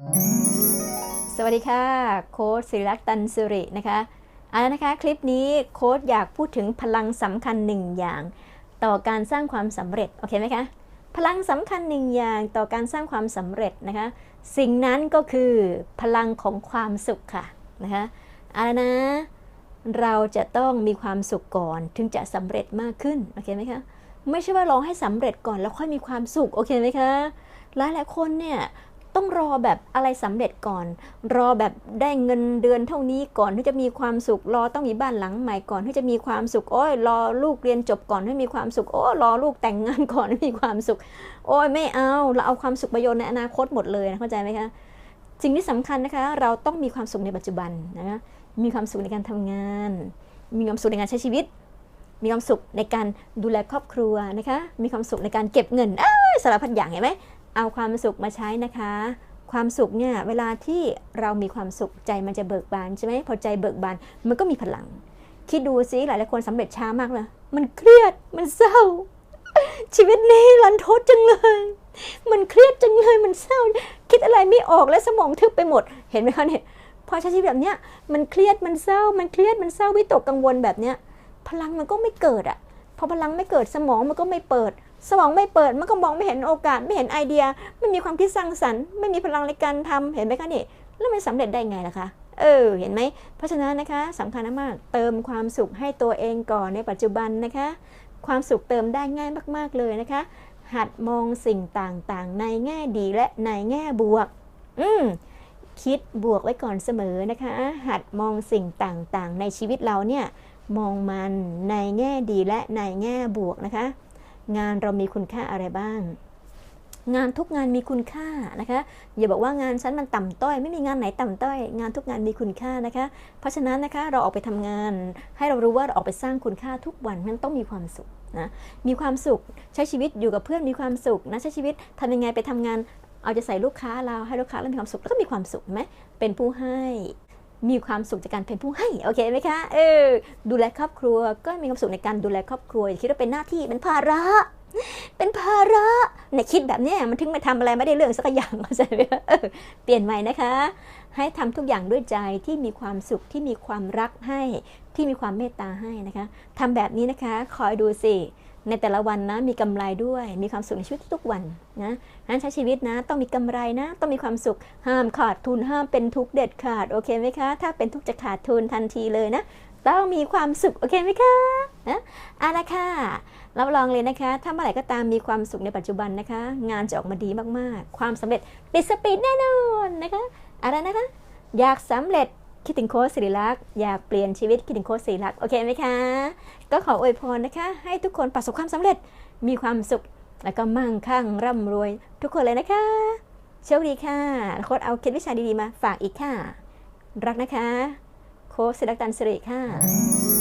สวัสดีค่ะ โค้ดศิริลักตันสุรินะคะเอาละนะคะ คลิปนี้โค้ดอยากพูดถึงพลังสำคัญหนึ่งอย่าง ต่อการสร้างความสำเร็จ โอเคไหมคะ พลังสำคัญหนึ่งอย่างต่อการสร้างความสำเร็จนะคะ สิ่งนั้นก็คือพลังของความสุขค่ะนะคะเอาละนะเราจะต้องมีความสุขก่อนถึงจะสำเร็จมากขึ้น โอเคไหมคะ ไม่ใช่ว่ารอให้สำเร็จก่อนแล้วค่อยมีความสุข โอเคไหมคะ หลายหลายคนเนี่ย ต้องรอแบบอะไรสำเร็จก่อน รอแบบได้เงินเดือนเท่านี้ก่อนที่จะมีความสุข รอต้องมีบ้านหลังใหม่ก่อนที่จะมีความสุข โอ้ยรอลูกเรียนจบก่อนให้มีความสุข โอ้รอลูกแต่งงานก่อนให้มีความสุข โอ้ยไม่เอาเราเอาความสุขมาโยชน์ในอนาคตหมดเลยนะเข้าใจไหมคะสิ่งที่สำคัญนะคะ เราต้องมีความสุขในปัจจุบันนะคะมีความสุขในการทำงาน มีความสุขในการใช้ชีวิต มีความสุขในการดูแลครอบครัวนะคะ มีความสุขในการเก็บเงินอ้ายสารพัดอย่างเห็นไหม เอาความสุขมาใช้นะคะ ความสุขเนี่ยเวลาที่เรามีความสุขใจมันจะเบิกบานใช่ไหมพอใจเบิกบานมันก็มีพลัง คิดดูซิหลายหลายคนสำเร็จช้ามากเลยมันเครียดมันเศร้า ชีวิตนี้รันทดจังเลย มันเครียดจังเลยมันเศร้า คิดอะไรไม่ออกและสมองทึบไปหมด เห็นไหมคะเนี่ยพอใช้ชีวิตแบบเนี้ยมันเครียดมันเศร้า มันเครียดมันเศร้าวิตกกังวลแบบเนี้ยพลังมันก็ไม่เกิดอะพอพลังไม่เกิดสมองมันก็ไม่เปิด สมองไม่เปิดมันก็มองไม่เห็นโอกาสไม่เห็นไอเดีย ไม่มีความคิดสร้างสรรค์ไม่มีพลังในการทำเห็นไหมคะนี่แล้วมันสำเร็จได้ไงล่ะคะเออเห็นไหมเพราะฉะนั้นนะคะสำคัญมากเติมความสุขให้ตัวเองก่อนในปัจจุบันนะคะ ความสุขเติมได้ง่ายมาก ๆเลยนะคะ หัดมองสิ่งต่างๆ ในแง่ดีและในแง่บวก อืมคิดบวกไว้ก่อนเสมอนะคะ หัดมองสิ่งต่างๆ ในชีวิตเราเนี่ยมองมันในแง่ดีและในแง่บวกนะคะ งานเรามีคุณค่าอะไรบ้าง งานทุกงานมีคุณค่านะคะอย่าบอกว่างานฉันมันต่ำต้อย ไม่มีงานไหนต่ำต้อย งานทุกงานมีคุณค่านะคะ เพราะฉะนั้นนะคะเราออกไปทำงาน ให้เรารู้ว่าเราออกไปสร้างคุณค่าทุกวันนั้นต้องมีความสุขนะมีความสุขใช้ชีวิตอยู่กับเพื่อนมีความสุขนะใช้ชีวิตทำยังไงไปทำงานเอาจะใส่ลูกค้าเราให้ลูกค้าเรามีความสุขแล้วก็มีความสุขไหมเป็นผู้ให้ มีความสุขจากการเป็นผู้ให้โอเคไหมคะเออดูแลครอบครัวก็มีความสุขในการดูแลครอบครัวอย่าคิดว่าเป็นหน้าที่เป็นภาระเป็นภาระในคิดแบบนี้มันถึงมาทำอะไรไม่ได้เรื่องสักอย่างเข้าใจไหมเปลี่ยนใหม่นะคะ ให้ทำทุกอย่างด้วยใจที่มีความสุขที่มีความรักให้ที่มีความเมตตาให้นะคะทำแบบนี้นะคะ คอยดูสิ ในแต่ละวันนะมีกำไรด้วย มีความสุขในชีวิตทุกวันนะนั้นใช้ชีวิตนะ ต้องมีกำไรนะ ต้องมีความสุขห้ามขาดทุนห้ามเป็นทุกเด็ดขาดโอเคไหมคะ ถ้าเป็นทุกจะขาดทุนทันทีเลยนะต้องมีความสุขโอเคไหมคะนะเอาละค่ะรับรองเลยนะคะ ถ้าเมื่อไหร่ก็ตามมีความสุขในปัจจุบันนะคะ งานจะออกมาดีมากๆ ความสำเร็จติดสปีดแน่นอนนะคะ อะไรนะคะ อยากสำเร็จ คิดถึงโค้ชสิริลักษ์อยากเปลี่ยนชีวิตคิดถึงโค้ชสิริลักษ์โอเคไหมคะ ก็ขออวยพรนะคะ ให้ทุกคนประสบความสำเร็จมีความสุข แล้วก็มั่งคั่งร่ำรวย ทุกคนเลยนะคะโชคดีค่ะโค้ชเอาเคล็ดวิชาดีๆมาฝากอีกค่ะ รักนะคะ โค้ชสิริลักษ์ตันสิริค่ะ